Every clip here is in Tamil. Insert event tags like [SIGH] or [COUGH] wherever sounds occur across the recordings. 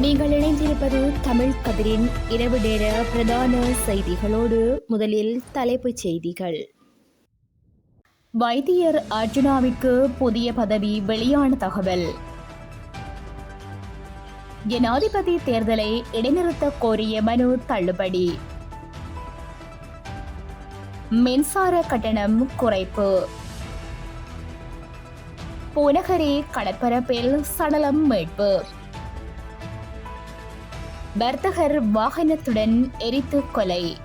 நீங்கள் இணைந்திருப்பது தமிழ் கதிரின் இரவு நேர பிரதான செய்திகளோடு முதலில் தலைப்புச் செய்திகள். வைத்தியர் அர்ஜுனாவிற்கு புதிய பதவி வெளியான தகவல். ஜனாதிபதி தேர்தலை இடைநிறுத்த கோரிய மனு தள்ளுபடி. மின்சார கட்டணம் குறைப்பு. பூனகரி கடற்பரப்பில் சடலம் மீட்பு. வர்த்தகர் வாகனத்துடன் எரித்து கொலை.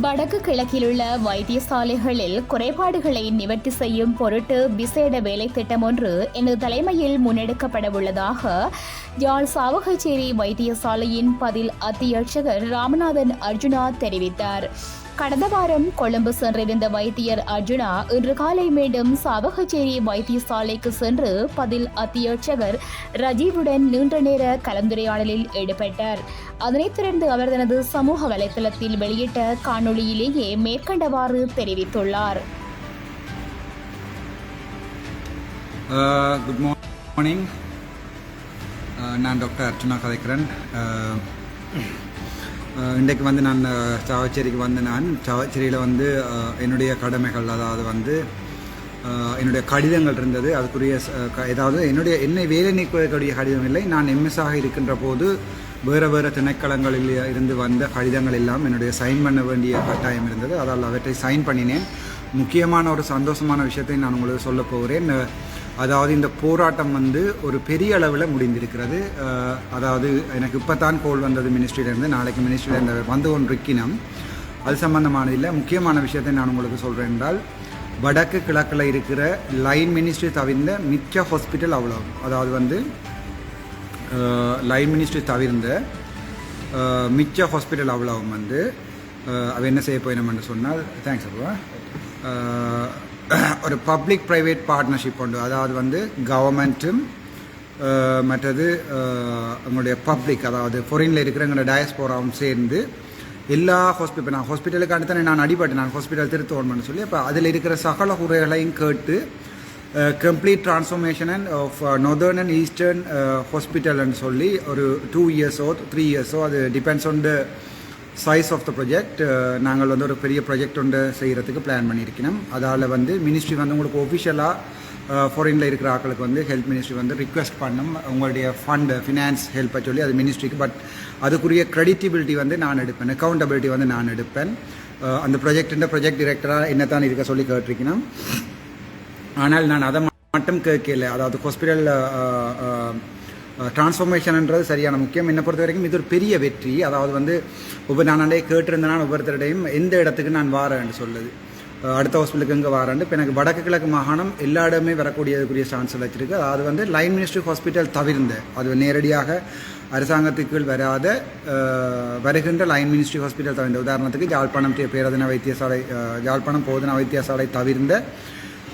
வடக்கு கிழக்கிலுள்ள வைத்தியசாலைகளில் குறைபாடுகளை நிவர்த்தி செய்யும் பொருட்டு விசேட வேலை திட்டம் ஒன்று எனது தலைமையில் முன்னெடுக்கப்பட உள்ளதாக யாழ் சாவகச்சேரி வைத்தியசாலையின் பதில் அத்தியட்சகர் ராமநாதன் அர்ஜுனா தெரிவித்தார். கடந்த வாரம் கொழும்பு சென்றிருந்த வைத்தியர் அர்ஜுனா இன்று காலை மீண்டும் சாவகச்சேரி வைத்தியசாலைக்கு சென்று பதில் அத்தியட்சகர் ரஜீவுடன் நீண்ட நேர கலந்துரையாடலில் ஈடுபட்டார். அதனைத் தொடர்ந்து அவர் தனது சமூக வலைதளத்தில் வெளியிட்ட காணொளியிலேயே மேற்கண்டவாறு தெரிவித்துள்ளார். குட் மார்னிங் நான் டாக்டர் அர்ஜுனா கதைக்கிறேன் இன்றைக்கு வந்து நான் சாவச்சேரிக்கு வந்து நான் சாவச்சேரியில் வந்து என்னுடைய கடமைகள் அதாவது வந்து என்னுடைய கடிதங்கள் இருந்தது. அதுக்குரிய க- ஏதாவது என்னுடைய என்னை வேலை நீக்குவதற்குரிய கடிதம் இல்லை. நான் எம்எஸ்ஆக இருக்கின்ற போது வேறு வேறு திணைக்களங்களில் இருந்து வந்த கடிதங்கள் எல்லாம் என்னுடைய சைன் பண்ண வேண்டிய கட்டாயம் இருந்தது. அதால் அவற்றை சைன் பண்ணினேன். முக்கியமான ஒரு சந்தோஷமான விஷயத்தை நான் உங்களுக்கு சொல்ல போகிறேன். அதாவது இந்த போராட்டம் வந்து ஒரு பெரிய அளவில் முடிந்திருக்கிறது. அதாவது எனக்கு இப்போ தான் கோல் வந்தது மினிஸ்ட்ரியிலேருந்து நாளைக்கு மினிஸ்ட்ரியிலேருந்து வந்து கொண்டிருக்கினோம் அது சம்பந்தமான இல்லை. முக்கியமான விஷயத்தை நான் உங்களுக்கு சொல்கிறேன் என்றால் வடக்கு கிழக்கில் இருக்கிற லைன் மினிஸ்ட்ரி தவிர்ந்த மிக்க ஹாஸ்பிட்டல் அவ்வளோ அதாவது வந்து லைன் மினிஸ்ட்ரி தவிர்ந்த மிச்ச ஹாஸ்பிட்டல் அவ்வளவும் வந்து அவ என்ன செய்ய போயினோம்னு சொன்னால் தேங்க்ஸ் அப்பா. [COUGHS] ஒரு பப்ளிக் ப்ரைவேட் பார்ட்னர்ஷிப் உண்டு. அதாவது வந்து கவர்மெண்ட்டும் uh, மற்றது uh, அஹ், எங்களுடைய பப்ளிக் அதாவது ஃபொரினில் இருக்கிற எங்களோட டயஸ்போராவும் சேர்ந்து எல்லா ஹாஸ்பிட்டல் நான் ஹாஸ்பிட்டலுக்கு அடுத்தானே நான் அடிபட்டு நான் ஹாஸ்பிட்டல் திருத்தோணும்னு சொல்லி அப்போ அதில் இருக்கிற சகல குறைகளையும் கேட்டு complete transformation and of northern and eastern ஹாஸ்பிட்டல்னு சொல்லி ஒரு டூ இயர்ஸோ த்ரீ இயர்ஸோ அது depends on the size of the project நாங்கள் வந்து ஒரு பெரிய ப்ராஜெக்ட் ஒன்று செய்கிறதுக்கு பிளான் பண்ணியிருக்கணும் அதால் வந்து மினிஸ்ட்ரி வந்து உங்களுக்கு ஒஃபிஷியலாக uh, ஃபாரினில் இருக்கிற ஆட்களுக்கு வந்து ஹெல்த் மினிஸ்ட்ரி வந்து ரிக்வெஸ்ட் பண்ணும். உங்களுடைய ஃபண்ட் ஃபினான்ஸ் ஹெல்ப்பை சொல்லி அது மினிஸ்ட்ரிக்கு பட் அதுக்குரிய க்ரெடிட்டிபிலிட்டி வந்து நான் எடுப்பேன். அக்கௌண்டபிலிட்டி வந்து நான் எடுப்பேன். Uh, அந்த ப்ரொஜெக்டின் ப்ராஜெக்ட் டிரெக்டராக என்ன தான் இருக்க சொல்லி கேட்டிருக்கணும் ஆனால் நான் அதை மட்டும் கேட்கல. அதாவது ஹாஸ்பிட்டல் டிரான்ஸ்ஃபர்மேஷன்ன்றது சரியான முக்கியம். என்னை பொறுத்த வரைக்கும் இது ஒரு பெரிய வெற்றி. அதாவது வந்து ஒவ்வொரு நான் கேட்டிருந்தேன் ஒவ்வொருத்தருடையும் எந்த இடத்துக்கு நான் வாரேன்னு சொல்லுது. அடுத்த ஹாஸ்பிட்டலுக்கு இங்கே வாரேன் இப்போ எனக்கு வடக்கு கிழக்கு மாகாணம் எல்லா இடமே வரக்கூடியதுக்குரிய சான்ஸ் வச்சிருக்கு. அது வந்து லைன் மினிஸ்ட்ரி ஹாஸ்பிட்டல் தவிர்ந்த அது நேரடியாக அரசாங்கத்துக்கு வராத வருகின்ற லைன் மினிஸ்ட்ரி ஹாஸ்பிட்டல் தவிர்ந்த. உதாரணத்துக்கு யாழ்ப்பாணம் பேரதின வைத்தியசாலை யாழ்ப்பாணம் போதனா வைத்தியசாலை தவிர்ந்த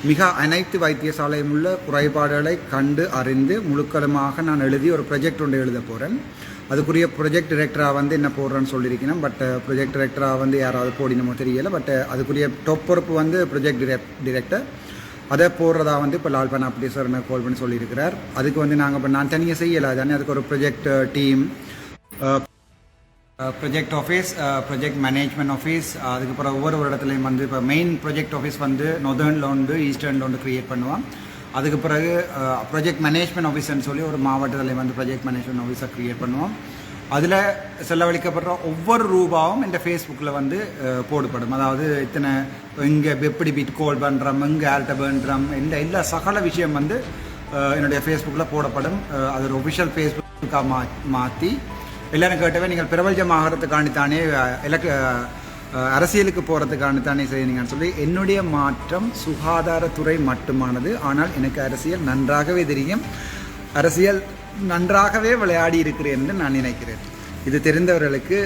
மிக அனைத்து வைத்தியசாலையும் உள்ள குறைபாடுகளை கண்டு அறிந்து முழுக்கலுமாக நான் எழுதி ஒரு ப்ரொஜெக்ட் ஒன்று எழுத போகிறேன் அதுக்குரிய ப்ரொஜெக்ட் டிரெக்டராக வந்து என்ன போடுறேன்னு சொல்லியிருக்கேன் பட் ப்ரொஜெக்ட் uh, டிரெக்டராக வந்து யாராவது போடினமோ தெரியலை. பட் uh, அதுக்குரிய டொப் பொறுப்பு வந்து ப்ரொஜெக்ட் டிரெக்டர் அதை போடுறதா வந்து இப்போ லால் அப்படி சார் கால் பண்ணி சொல்லியிருக்கிறார். அதுக்கு வந்து நாங்கள் இப்போ நான் தனியாக செய்யலை. தானே அதுக்கு ஒரு project team uh, project office project management office அதுக்கப்புறம் ஒவ்வொரு ஒரு இடத்துலையும் வந்து இப்போ மெயின் ப்ரொஜெக்ட் ஆஃபீஸ் வந்து நொதர்னில் உண்டு ஈஸ்டர்னில் வந்து க்ரியேட் பண்ணுவோம். அதுக்கு பிறகு ப்ரொஜெக்ட் மேனேஜ்மெண்ட் ஆஃபீஸ்னு சொல்லி ஒரு மாவட்டத்தில் வந்து ப்ரொஜெக்ட் மேனேஜ்மெண்ட் ஆஃபீஸை க்ரியேட் பண்ணுவோம். அதில் செலவழிக்கப்படுற ஒவ்வொரு ரூபாவும் இந்த ஃபேஸ்புக்கில் வந்து uh, போடுபடும். போடப்படும் அதாவது இத்தனை இங்கே எப்படி பிட் கோல் பண்ணுறோம் இங்கே ஆல்ட்ட பண்ணுறோம் இந்த எல்லா சகல விஷயம் வந்து uh, என்னுடைய ஃபேஸ்புக்கில் போடப்படும். அது ஒரு ஒஃபிஷியல் ஃபேஸ்புக்காக மா மாற்றி எல்லாரும் கேட்டவே நீங்கள் பிரபஞ்சமாகறதுக்காண்டி தானே எலக் அரசியலுக்கு போகிறதுக்காண்டித்தானே தானே சொல்லி என்னுடைய மாற்றம் சுகாதாரத்துறை மட்டுமானது. ஆனால் எனக்கு அரசியல் நன்றாகவே தெரியும். அரசியல் நன்றாகவே விளையாடி இருக்கிறேன் என்று நான் நினைக்கிறேன். இது தெரிந்தவர்களுக்கு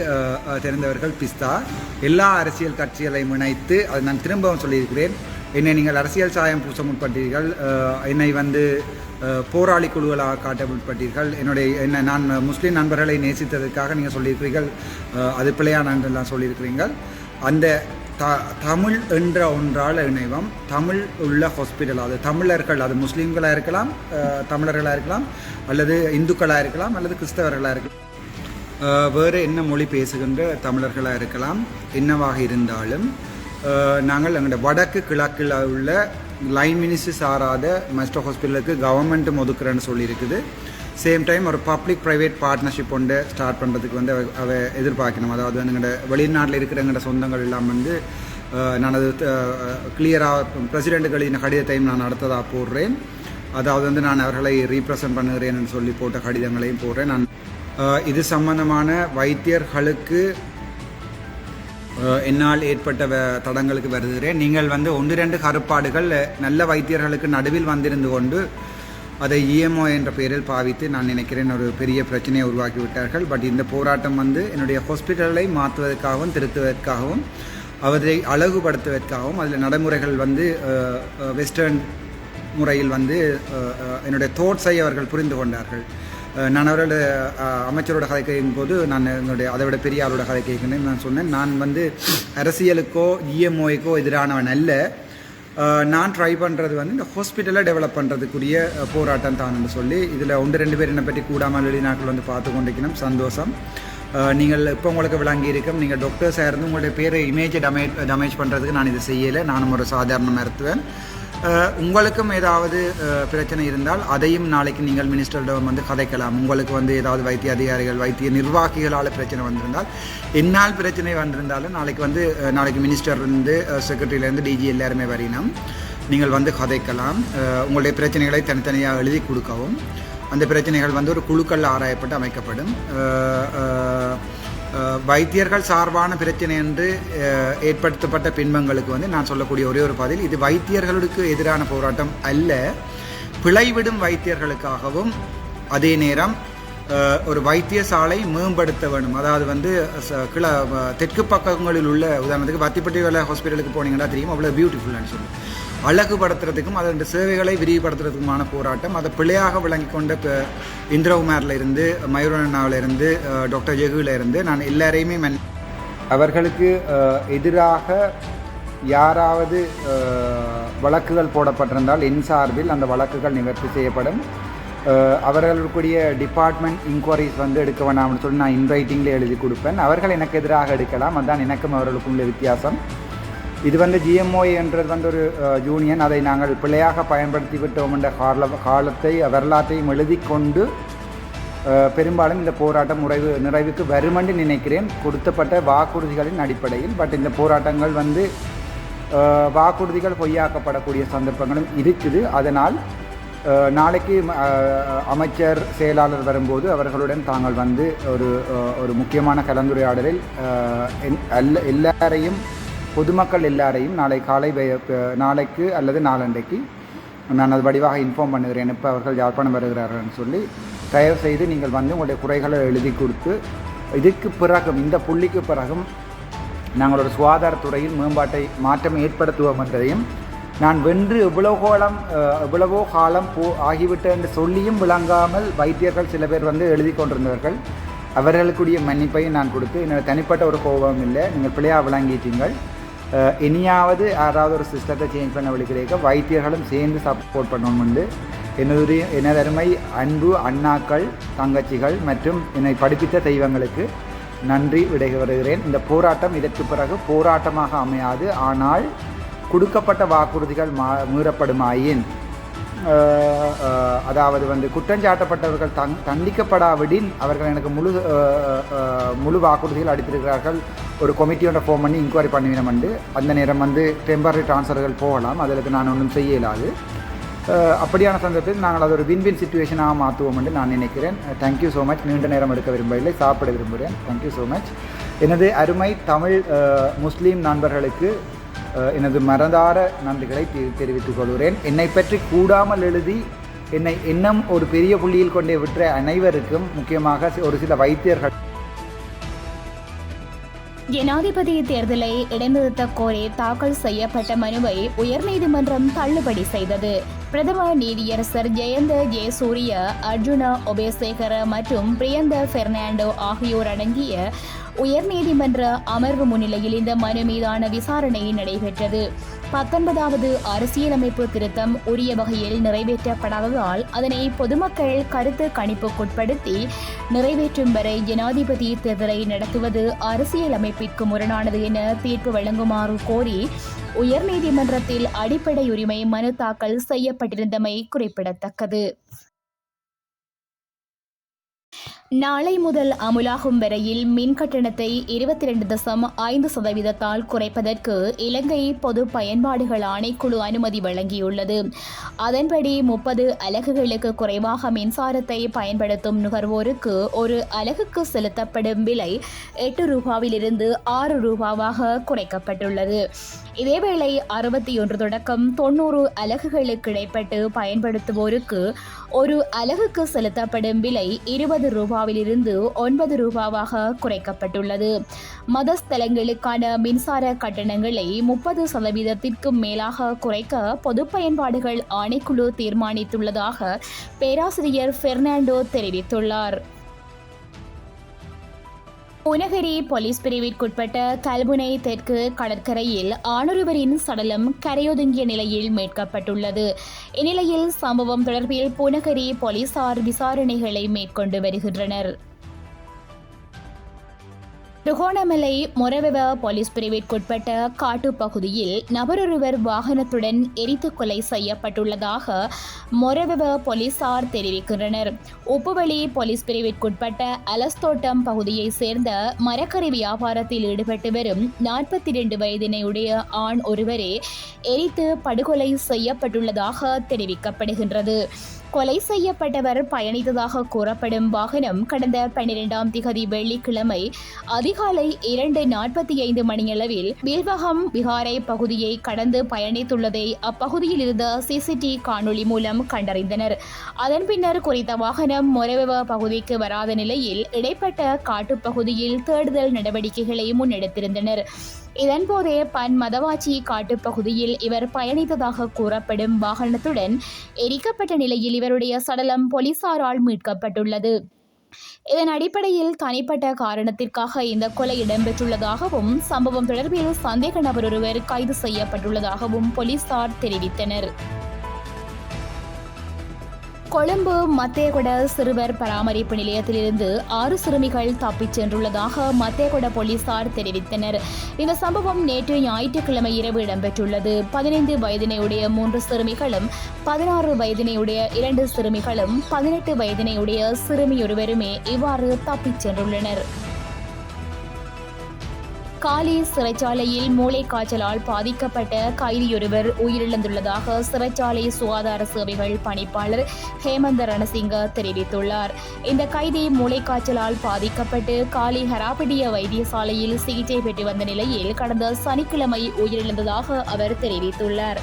தெரிந்தவர்கள் பிஸ்தா. எல்லா அரசியல் கட்சிகளையும் இணைத்து அது நான் திரும்பவும் சொல்லியிருக்கிறேன். என்னை நீங்கள் அரசியல் சாயம் பூச முற்பட்டீர்கள். என்னை வந்து போராளி குழுக்களாக காட்டப்பட்டீர்கள் என்னுடைய என்ன நான் முஸ்லீம் நண்பர்களை நேசித்ததற்காக நீங்கள் சொல்லியிருக்கிறீர்கள். அஹ், அது பிள்ளையானலாம் சொல்லியிருக்கிறீர்கள். அந்த த தமிழ் என்ற ஒன்றால் இணைவம். தமிழ் உள்ள ஹாஸ்பிட்டல் அது தமிழர்கள் அது முஸ்லீம்களாக இருக்கலாம் தமிழர்களாக இருக்கலாம் அல்லது இந்துக்களாக இருக்கலாம் அல்லது கிறிஸ்தவர்களாக இருக்கலாம். வேறு என்ன மொழி பேசுகின்ற தமிழர்களாக இருக்கலாம். என்னவாக இருந்தாலும் நாங்கள் எங்களுடைய வடக்கு கிழக்கில் உள்ள லைன் மினிஸ்ட்ரி சாராத மெஸ்டர் ஹாஸ்பிட்டலுக்கு கவர்மெண்ட்டும் ஒதுக்குறேன்னு சொல்லியிருக்குது. சேம் டைம் ஒரு பப்ளிக் ப்ரைவேட் பார்ட்னர்ஷிப் ஒன்று ஸ்டார்ட் பண்ணுறதுக்கு வந்து அவ எதிர்பார்க்கணும். அதாவது வந்து வெளிநாட்டில் இருக்கிற சொந்தங்கள் எல்லாம் வந்து நான் அது கிளியராக பிரசிடெண்ட்டுகளின் கடிதத்தையும் நான் அடுத்ததாக போடுறேன். அதாவது வந்து நான் அவர்களை ரீப்ரசன்ட் பண்ணுகிறேன்னு சொல்லி போட்ட கடிதங்களையும் போடுறேன். நான் இது சம்பந்தமான வைத்தியர்களுக்கு என்னால் ஏற்பட்ட வ- தடங்களுக்கு வருகிறேன். நீங்கள் வந்து ஒன்று ரெண்டு கருப்பாடுகள் நல்ல வைத்தியர்களுக்கு நடுவில் வந்திருந்து கொண்டு அதை இஎம்ஓ என்ற பெயரில் பாவித்து நான் நினைக்கிறேன் ஒரு பெரிய பிரச்சனையை உருவாக்கி விட்டார்கள். பட் இந்த போராட்டம் வந்து என்னுடைய ஹாஸ்பிட்டலை மாற்றுவதற்காகவும் திருத்துவதற்காகவும் அவரை அழகுபடுத்துவதற்காகவும் அதில் நடைமுறைகள் வந்து வெஸ்டர்ன் முறையில் வந்து என்னுடைய தோட்ஸை அவர்கள் புரிந்து கொண்டார்கள். நான் அவரோட அமைச்சரோட கதை கேட்கும் போது நான் என்னுடைய அதை விட பெரிய கதை கேட்கணும்னு நான் சொன்னேன். நான் வந்து அரசியலுக்கோ இஎம்ஓய்க்கோ எதிரானவன் அல்ல. நான் ட்ரை பண்ணுறது வந்து இந்த ஹாஸ்பிட்டலை டெவலப் பண்ணுறதுக்குரிய போராட்டம் தான்னு சொல்லி இதில் ஒன்று ரெண்டு பேர் என்னை பற்றி கூடாமல் வெளிநாட்டில் வந்து பார்த்து கொண்டிருக்கணும். சந்தோஷம். நீங்கள் இப்போ உங்களுக்கு விளங்கி இருக்கும் நீங்கள் டாக்டர்ஸாக இருந்து உங்களுடைய பேரை இமேஜை டமேஜ் டமேஜ் பண்ணுறதுக்கு நான் இதை செய்யலை. நானும் ஒரு சாதாரண மருத்துவன். உங்களுக்கும் ஏதாவது பிரச்சனை இருந்தால் அதையும் நாளைக்கு நீங்கள் மினிஸ்டரிடம் வந்து கதைக்கலாம். உங்களுக்கு வந்து ஏதாவது வைத்திய அதிகாரிகள் வைத்திய நிர்வாகிகளால் பிரச்சனை வந்திருந்தால் என்னால் பிரச்சனை வந்திருந்தாலும் நாளைக்கு வந்து நாளைக்கு மினிஸ்டர்லேருந்து செக்ரட்டரியிலேருந்து டிஜி எல்லாருமே வரையினோம் நீங்கள் வந்து கதைக்கலாம். உங்களுடைய பிரச்சனைகளை தனித்தனியாக எழுதி கொடுக்கவும். அந்த பிரச்சனைகள் வந்து ஒரு குழுக்கள் ஆராயப்பட்டு அமைக்கப்படும். வைத்தியர்கள் சார்பான பிரச்சனை என்று ஏற்படுத்தப்பட்ட பின்பங்களுக்கு வந்து நான் சொல்லக்கூடிய ஒரே ஒரு பதில் இது வைத்தியர்களுக்கு எதிரான போராட்டம் அல்ல. பிழைவிடும் வைத்தியர்களுக்காகவும் அதே நேரம் ஒரு வைத்தியசாலை மேம்படுத்த வேணும் அதாவது வந்து ச- கிழ தெற்கு பக்கங்களில் உள்ள உதாரணத்துக்கு வத்திப்பட்டி வேலை ஹாஸ்பிட்டலுக்கு போனீங்கன்னா தெரியும் அவ்வளோ பியூட்டிஃபுல்லான்னு சொல்லி. அழகுபடுத்துறதுக்கும் அதன் சேவைகளை விரிவுபடுத்துறதுக்குமான போராட்டம். அதை பிழையாக விளங்கி கொண்ட இப்போ இந்திரகுமாரில் இருந்து மயூரண்ணாவில் இருந்து டாக்டர் ஜெகுவில் இருந்து நான் எல்லாரையுமே மன் அவர்களுக்கு எதிராக யாராவது வழக்குகள் போடப்பட்டிருந்தால் என் சார்பில் அந்த வழக்குகள் நிவர்த்தி செய்யப்படும். அவர்களுக்குரிய டிபார்ட்மெண்ட் இன்கொயரிஸ் வந்து எடுக்க வேணாம்னு சொல்லி நான் இன்ரைட்டிங்கில் எழுதி கொடுப்பேன். அவர்கள் எனக்கு எதிராக எடுக்கலாம். அதுதான் எனக்கும் அவர்களுக்கும் உள்ள வித்தியாசம். இது வந்து ஜிஎம்ஓ என்றது வந்து ஒரு ஜூனியன் யூனியன் அதை நாங்கள் பிழையாக பயன்படுத்தி விட்டோம் என்ற கால காலத்தை வரலாற்றையும் எழுதி கொண்டு பெரும்பாலும் இந்த போராட்டம் முறைவு நிறைவுக்கு வருமென்று நினைக்கிறேன். கொடுத்தப்பட்ட வாக்குறுதிகளின் அடிப்படையில். பட் இந்த போராட்டங்கள் வந்து வாக்குறுதிகள் பொய்யாக்கப்படக்கூடிய சந்தர்ப்பங்களும் இருக்குது. அதனால் நாளைக்கு அமைச்சர் செயலாளர் வரும்போது அவர்களுடன் தாங்கள் வந்து ஒரு ஒரு முக்கியமான கலந்துரையாடலில் என்- அல்ல எல்லாரையும் பொதுமக்கள் எல்லாரையும் நாளை காலை நாளைக்கு அல்லது நாளண்டைக்கு நான் அது வடிவாக இன்ஃபார்ம் பண்ணுகிறேன். இப்போ அவர்கள் யாழ்ப்பாணம் வருகிறார்கள்னு சொல்லி தயவு செய்து நீங்கள் வந்து உங்களுடைய குறைகளை எழுதி கொடுத்து இதுக்கு பிறகும் இந்த புள்ளிக்கு பிறகும் நாங்கள் ஒரு சுகாதாரத்துறையில் மேம்பாட்டை மாற்றம் ஏற்படுத்துவோம் என்றதையும் நான் வென்று எவ்வளவு காலம் எவ்வளவோ காலம் போ ஆகிவிட்டேன் என்று சொல்லியும் விளங்காமல் வைத்தியர்கள் சில பேர் வந்து எழுதி கொண்டிருந்தவர்கள். அவர்களுக்குரிய மன்னிப்பையும் நான் கொடுத்து என்னோட தனிப்பட்ட ஒரு கோபம் இல்லை. நீங்கள் பிள்ளையாக விளங்கிட்டீங்கள் இனியாவது யாராவது ஒரு சிஸ்டத்தை சேஞ்ச் பண்ண விழுக்கிறீங்க வைத்தியர்களும் சேர்ந்து சப்போர்ட் பண்ணணும்னு என்னுடைய எனதருமை அன்பு அண்ணாக்கள் தங்கச்சிகள் மற்றும் என்னை படிப்பித்த தெய்வங்களுக்கு நன்றி விடை வருகிறேன் இந்த போராட்டம் இதற்கு பிறகு போராட்டமாக அமையாது. ஆனால் கொடுக்கப்பட்ட வாக்குறுதிகள் மா மீறப்படுமாயின் அதாவது வந்து குற்றஞ்சாட்டப்பட்டவர்கள் தங் தண்டிக்கப்படாவிடின் அவர்கள் எனக்கு முழு முழு வாக்குறுதிகள் அளித்திருக்கிறார்கள். ஒரு கமிட்டியோட ஃபோன் பண்ணி இன்கொயரி பண்ணுவேன் வந்து. அந்த நேரம் வந்து டெம்பரரி ட்ரான்ஸ்ஃபர்கள் போகலாம். அதற்கு நான் ஒன்றும் செய்ய இயலாது. அப்படியான சந்தர்ப்பத்தில் நாங்கள் அது ஒரு வின்-வின் சுச்சுவேஷனாக மாற்றுவோம் என்று நான் நினைக்கிறேன். தேங்க்யூ ஸோ மச் நீண்ட நேரம் எடுக்க விரும்பவில்லை. சாப்பிட விரும்புகிறேன். தேங்க்யூ ஸோ மச் எனது அருமை தமிழ் முஸ்லீம் நண்பர்களுக்கு எனது மனதார நன்றிகளை தெரிவித்துக் கொள்கிறேன். என்னை பற்றி கூடாமல் எழுதி என்னை இன்னும் ஒரு பெரிய புள்ளியில் கொண்டே விட்ட அனைவருக்கும் முக்கியமாக ஒரு சில வைத்தியர்கள் ஜனாதிபதி தேர்தலை இடைநிறுத்த கோரி தாக்கல் செய்யப்பட்ட மனுவை உயர்நீதிமன்றம் தள்ளுபடி செய்தது. பிரதம நீதியரசர் ஜெயந்த ஜெயசூரிய அர்ஜுனா ஒபேசேகர மற்றும் பிரியந்த பெர்னாண்டோ ஆகியோர் அடங்கிய உயர்நீதிமன்ற அமர்வு முன்னிலையில் இந்த மனு மீதான விசாரணை நடைபெற்றது. பத்தொன்பதாவது அரசியலமைப்பு திருத்தம் உரிய வகையில் நிறைவேற்றப்படாததால் அதனை பொதுமக்கள் கருத்து கணிப்புக்குட்படுத்தி நிறைவேற்றும் வரை ஜனாதிபதி தேர்தலை நடத்துவது அரசியலமைப்பிற்கு முரணானது என தீர்ப்பு வழங்குமாறு கோரி உயர்நீதிமன்றத்தில் அடிப்படை உரிமை மனு தாக்கல் செய்யப்பட்டிருந்தமை குறிப்பிடத்தக்கது. நாளை முதல் அமுலாகும் வரையில் மின் கட்டணத்தை இருபத்தி ரெண்டு தசம் ஐந்து சதவீதத்தால் குறைப்பதற்கு இலங்கை பொது பயன்பாடுகள் ஆணைக்குழு அனுமதி வழங்கியுள்ளது. அதன்படி முப்பது அலகுகளுக்கு குறைவாக மின்சாரத்தை பயன்படுத்தும் நுகர்வோருக்கு ஒரு அலகுக்கு செலுத்தப்படும் விலை எட்டு ரூபாவிலிருந்து ஆறு ரூபாவாக குறைக்கப்பட்டுள்ளது. இதேவேளை அறுபத்தி ஒன்று தொடக்கம் தொண்ணூறு அலகுகளுக்கு இடைப்பட்டு பயன்படுத்துவோருக்கு ஒரு அலகுக்கு செலுத்தப்படும் விலை இருபது ரூபாவிலிருந்து ஒன்பது ரூபாவாக குறைக்கப்பட்டுள்ளது. மதஸ்தலங்களுக்கான மின்சார கட்டணங்களை முப்பது சதவீதத்திற்கும் மேலாக குறைக்க பொது பயன்பாடுகள் ஆணைக்குழு தீர்மானித்துள்ளதாக பேராசிரியர் பெர்னாண்டோ தெரிவித்துள்ளார். புனகரி போலீஸ் பிரிவிற்குட்பட்ட கல்முனை தெற்கு கடற்கரையில் ஆணொருவரின் சடலம் கரையொதுங்கிய நிலையில் மீட்கப்பட்டுள்ளது. இந்நிலையில் சம்பவம் தொடர்பில் புனகரி போலீசார் விசாரணைகளை மேற்கொண்டு வருகின்றனர். திருகோணமலை மொரவெவ போலீஸ் பிரிவிற்குட்பட்ட காட்டு பகுதியில் நபரொருவர் வாகனத்துடன் எரித்து கொலை செய்யப்பட்டுள்ளதாக மொரவெவ போலீசார் தெரிவிக்கின்றனர். உப்புவெளி போலீஸ் பிரிவிற்குட்பட்ட அலஸ்தோட்டம் பகுதியைச் சேர்ந்த மரக்கறி வியாபாரத்தில் ஈடுபட்டு வரும் நாற்பத்தி இரண்டு வயதினையுடைய ஆண் ஒருவரே எரித்து படுகொலை செய்யப்பட்டுள்ளதாக தெரிவிக்கப்படுகின்றது. கொலை செய்யப்பட்டவர் பயணித்ததாக கூறப்படும் வாகனம் கடந்த பன்னிரெண்டாம் திகதி வெள்ளிக்கிழமை அதிகாலை இரண்டு நாற்பத்தி ஐந்து மணியளவில் வீல்வகம் பிகாரை பகுதியை கடந்து பயணித்துள்ளதை அப்பகுதியில் இருந்த சிசிடி காணொளி மூலம் கண்டறிந்தனர். அதன் பின்னர் குறித்த வாகனம் மொரவ பகுதிக்கு வராத நிலையில் இடைப்பட்ட காட்டுப்பகுதியில் தேடுதல் நடவடிக்கைகளை முன்னெடுத்திருந்தனர். இதன்போதே பன் மதவாச்சி காட்டுப்பகுதியில் இவர் பயணித்ததாக கூறப்படும் வாகனத்துடன் எரிக்கப்பட்ட நிலையில் இவருடைய சடலம் போலீசாரால் மீட்கப்பட்டுள்ளது. இதன் அடிப்படையில் தனிப்பட்ட காரணத்திற்காக இந்த கொலை இடம்பெற்றுள்ளதாகவும் சம்பவம் தொடர்பில் சந்தேக நபர் ஒருவர் கைது செய்யப்பட்டுள்ளதாகவும் போலீசார் தெரிவித்தனர். கொழும்பு மத்தேகொட சிறுவர் பராமரிப்பு நிலையத்திலிருந்து ஆறு சிறுமிகள் தப்பிச் சென்றுள்ளதாக மத்தேகொட போலீசார் தெரிவித்தனர். இந்த சம்பவம் நேற்று ஞாயிற்றுக்கிழமை இரவு இடம்பெற்றுள்ளது. பதினைந்து வயதினையுடைய மூன்று சிறுமிகளும் பதினாறு வயதினையுடைய இரண்டு சிறுமிகளும் பதினெட்டு வயதினையுடைய சிறுமியொருவருமே இவ்வாறு தப்பிச் சென்றுள்ளனர். காலி சிறைச்சாலையில் மூளைக்காய்ச்சலால் பாதிக்கப்பட்ட கைதியொருவர் உயிரிழந்துள்ளதாக சிறைச்சாலை சுகாதார சேவைகள் பணிப்பாளர் ஹேமந்த ரணசிங்க தெரிவித்துள்ளார். இந்த கைதி மூளைக்காய்ச்சலால் பாதிக்கப்பட்டு காலி ஹராபிடிய வைத்தியசாலையில் சிகிச்சை பெற்று வந்த நிலையில் கடந்த சனிக்கிழமை உயிரிழந்ததாக அவர் தெரிவித்துள்ளார்.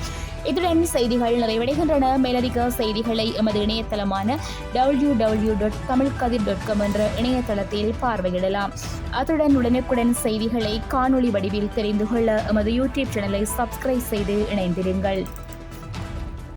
இத்துடன் செய்திகள் நிறைவடைகின்றன. மேலதிக செய்திகளை எமது இணையதளமான W W dot Tamil Kathir dot com என்ற இணையதளத்தில் பார்வையிடலாம். அத்துடன் உடனுக்குடன் செய்திகளை காணொளி வடிவில் தெரிந்து கொள்ள எமது யூடியூப் சேனலை சப்ஸ்கிரைப் செய்து இணைந்திருங்கள்.